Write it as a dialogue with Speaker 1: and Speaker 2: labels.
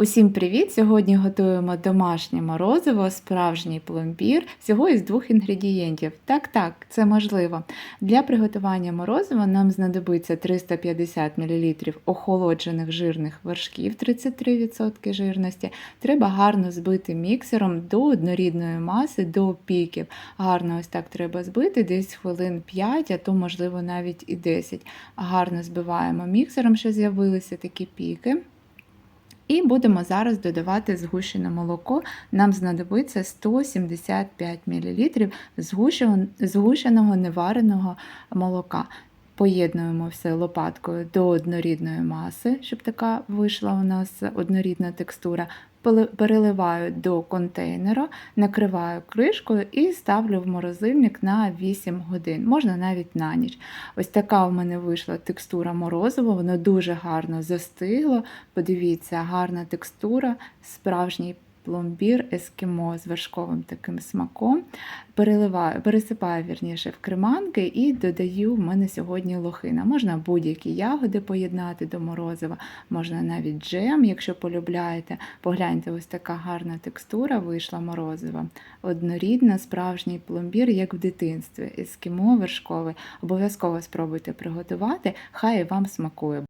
Speaker 1: Усім привіт! Сьогодні готуємо домашнє морозиво, справжній пломбір, всього із двох інгредієнтів. Так, так, це можливо. Для приготування морозива нам знадобиться 350 мл охолоджених жирних вершків 33% жирності. Треба гарно збити міксером до однорідної маси, до піків. Гарно ось так треба збити, десь хвилин 5, а то, можливо, навіть і 10. Гарно збиваємо міксером, що з'явилися такі піки. І будемо зараз додавати згущене молоко. Нам знадобиться 175 мл згущеного невареного молока. Поєднуємо все лопаткою до однорідної маси, щоб така вийшла у нас однорідна текстура. Переливаю до контейнера, накриваю кришкою і ставлю в морозильник на 8 годин, можна навіть на ніч. Ось така в мене вийшла текстура морозива, воно дуже гарно застигло. Подивіться, гарна текстура, справжній пломбір ескімо з вершковим таким смаком. Переливаю, пересипаю вірніше в креманки і додаю в мене сьогодні лохина. Можна будь-які ягоди поєднати до морозива, можна навіть джем, якщо полюбляєте. Погляньте, ось така гарна текстура вийшла морозива. Однорідна, справжній пломбір, як в дитинстві. Ескімо вершковий. Обов'язково спробуйте приготувати, хай вам смакує.